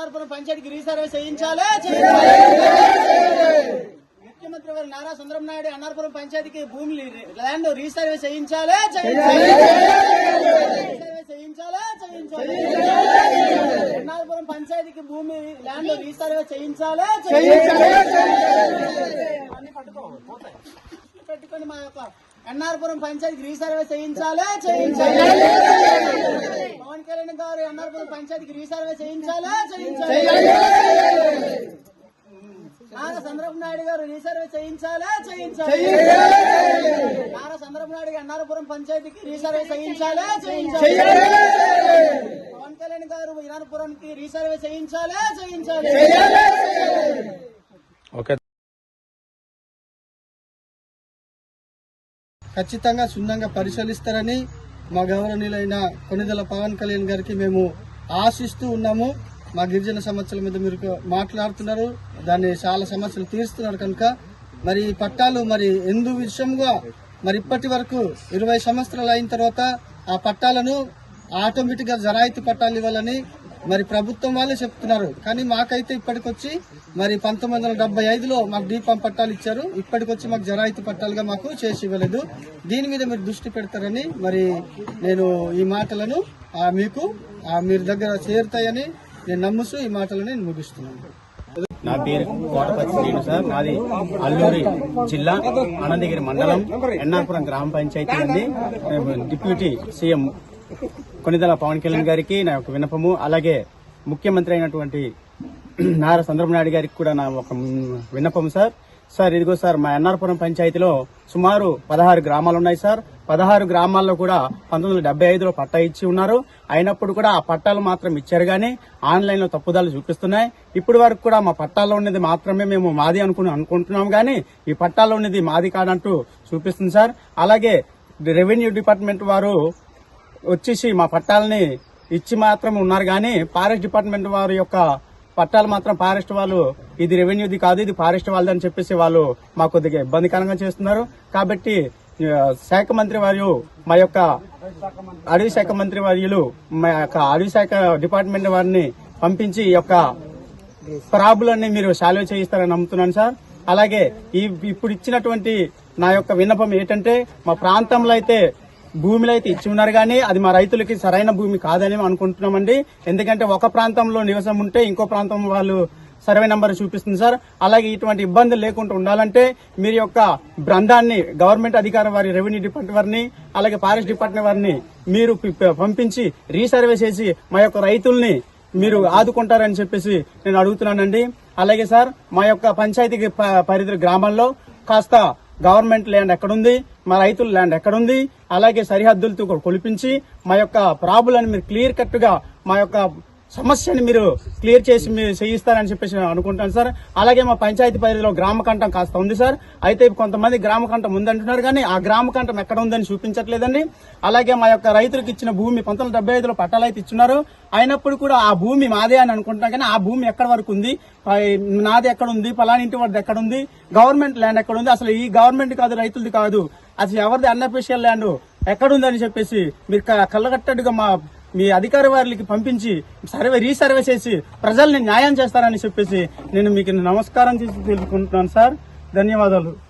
అన్నారపురం పంచాయతీకి రీసర్వే చేయించాలి. చేయించాలి ముఖ్యమంత్రి వారు నారా సుందరం నాయుడు అన్నారపురం పంచాయతీకి భూమి ల్యాండ్ రీసర్వే చేయించాలి. చేయించాలి రీసర్వే చేయించాలి చేయించాలి. అన్నారపురం పంచాయతీకి భూమి ల్యాండ్ రీసర్వే చేయించాలి. చేయించాలి. అన్ని పట్టుకో పోతాయి. పెట్టుకొని మా యొక్క ఎన్ఆర్పురం పంచాయతీకి రీసర్వే చేయించాలే? చేయించాలి. పవన్ కళ్యాణ్ గారు ఎన్ఆర్పురం పంచాయతీకి రీసర్వే చేయించాలే? చేయించాలి. నారా చంద్రబాబు నాయుడు గారు రీసర్వే చేయించాలే? చేయించాలి. నారా చంద్రబాబు నాయుడు గారు ఎన్ఆర్పురం పంచాయతీకి రీసర్వే చేయించాలే? చేయించాలి. పవన్ కళ్యాణ్ గారు ఎన్ఆర్పురంకి రీసర్వే చేయించాలే? చేయించాలి. ఓకే ఖచ్చితంగా సున్నంగా పరిశీలిస్తారని మా గౌరవనీయులైన కొనిదల పవన్ కళ్యాణ్ గారికి మేము ఆశిస్తూ ఉన్నాము. మా గిరిజన సమస్యల మీద మీరు మాట్లాడుతున్నారు. దాన్ని చాలా సమస్యలు తీరుస్తున్నారు కనుక మరి ఈ పట్టాలు మరి ఎందు విషయంగా మరి ఇప్పటి వరకు ఇరవై సంవత్సరాలు అయిన తర్వాత ఆ పట్టాలను ఆటోమేటిక్గా జరాయితీ పట్టాలు ఇవ్వాలని మరి ప్రభుత్వం వాళ్ళే చెప్తున్నారు. కానీ మాకైతే ఇప్పటికొచ్చి మరి పంతొమ్మిది వందల డెబ్బై ఐదులో మాకు దీపం పట్టాలు ఇచ్చారు. ఇప్పటికొచ్చి మాకు జరాయితీ పట్టాలుగా మాకు చేసి ఇవ్వలేదు. దీని మీద మీరు దృష్టి పెడతారని మరి నేను ఈ మాటలను మీకు మీరు దగ్గర చేరుతాయని నేను నమ్ముస్తూ ఈ మాటలను నేను ముగిస్తున్నాను. నా పేరు కోటపతి శ్రీను సార్. నాది అల్లూరి జిల్లా అనంతగిరి మండలం ఎన్నాపురం గ్రామ పంచాయతీ నుండి డిప్యూటీ సీఎం కొనిదల పవన్ కళ్యాణ్ గారికి నా యొక్క విన్నపము. అలాగే ముఖ్యమంత్రి అయినటువంటి నారా చంద్రబాబు నాయుడు గారికి కూడా నా ఒక విన్నపం సార్. సార్ ఇదిగో సార్ మా ఎన్ఆర్పురం పంచాయతీలో సుమారు పదహారు గ్రామాలు ఉన్నాయి సార్. పదహారు గ్రామాల్లో కూడా పంతొమ్మిది వందల డెబ్బై ఐదులో పట్టా ఇచ్చి ఉన్నారు. అయినప్పుడు కూడా ఆ పట్టాలు మాత్రం ఇచ్చారు కానీ ఆన్లైన్లో తప్పుదాలు చూపిస్తున్నాయి. ఇప్పటి వరకు కూడా మా పట్టాల్లో ఉన్నది మాత్రమే మేము మాది అనుకుని అనుకుంటున్నాం కానీ ఈ పట్టాల్లో ఉన్నది మాది కాదంటూ చూపిస్తుంది సార్. అలాగే రెవెన్యూ డిపార్ట్మెంట్ వారు వచ్చేసి మా పట్టాలని ఇచ్చి మాత్రం ఉన్నారు కానీ ఫారెస్ట్ డిపార్ట్మెంట్ వారి యొక్క పట్టాలు మాత్రం ఫారెస్ట్ వాళ్ళు ఇది రెవెన్యూది కాదు ఇది ఫారెస్ట్ వాళ్ళది అని చెప్పేసి వాళ్ళు మాకు కొద్దిగా ఇబ్బందికరంగా చేస్తున్నారు. కాబట్టి శాఖ మంత్రి వారు మా యొక్క అడవి శాఖ మంత్రి వర్యులు మా యొక్క అడవి శాఖ డిపార్ట్మెంట్ వారిని పంపించి ఈ యొక్క ప్రాబులన్నీ మీరు సాల్వ్ చేయిస్తారని నమ్ముతున్నాను సార్. అలాగే ఈ ఇప్పుడు ఇచ్చినటువంటి నా యొక్క విన్నపం ఏంటంటే మా ప్రాంతంలో అయితే భూమిలో అయితే ఇచ్చి ఉన్నారు కానీ అది మా రైతులకి సరైన భూమి కాదని అనుకుంటున్నామండి. ఎందుకంటే ఒక ప్రాంతంలో నివసం ఉంటే ఇంకో ప్రాంతం వాళ్ళు సర్వే నంబర్ చూపిస్తుంది సార్. అలాగే ఇటువంటి ఇబ్బందులు లేకుండా ఉండాలంటే మీరు యొక్క బృందాన్ని గవర్నమెంట్ అధికార వారి రెవెన్యూ డిపార్ట్మెంట్ వారిని అలాగే ఫారెస్ట్ డిపార్ట్మెంట్ వారిని మీరు పి- పంపించి రీసర్వే చేసి మా యొక్క రైతుల్ని మీరు ఆదుకుంటారని చెప్పేసి నేను అడుగుతున్నానండి. అలాగే సార్ మా యొక్క పంచాయతీకి ప- పరిధి గ్రామంలో కాస్త గవర్నమెంట్ ల్యాండ్ ఎక్కడుంది? మా రైతుల ల్యాండ్ ఎక్కడుంది? అలాగే సరిహద్దులతో కూడా కొలిపించి మా యొక్క ప్రాబులను మీరు క్లియర్ కట్గా మా యొక్క సమస్యని మీరు క్లియర్ చేసి మీరు చేయిస్తారని చెప్పేసి నేను అనుకుంటాను సార్. అలాగే మా పంచాయతీ పరిధిలో గ్రామకంఠం కాస్త ఉంది సార్. అయితే కొంతమంది గ్రామకంఠం ఉందంటున్నారు కానీ ఆ గ్రామకంఠం ఎక్కడ ఉందని చూపించట్లేదండి. అలాగే మా యొక్క రైతులకు ఇచ్చిన భూమి పంతొమ్మిది డెబ్బై ఐదులో పట్టాలు అయితే ఇచ్చున్నారు. అయినప్పుడు కూడా ఆ భూమి మాదే అని అనుకుంటున్నాం కానీ ఆ భూమి ఎక్కడ వరకు ఉంది? నాది ఎక్కడ ఉంది? ఫలాని ఇంటి వాడిది ఎక్కడ ఉంది? గవర్నమెంట్ ల్యాండ్ ఎక్కడ ఉంది? అసలు ఈ గవర్నమెంట్ కాదు రైతులది కాదు. అసలు ఎవరిది అన్అఫీషియల్ ల్యాండ్? ఎక్కడుందని చెప్పేసి మీరు క- మా మీ అధికార వారికి పంపించి సర్వే రీసర్వే చేసి ప్రజల్ని న్యాయం చేస్తారని చెప్పేసి నేను మీకు నమస్కారం చేసి తెలుసుకుంటున్నాను సార్. ధన్యవాదాలు.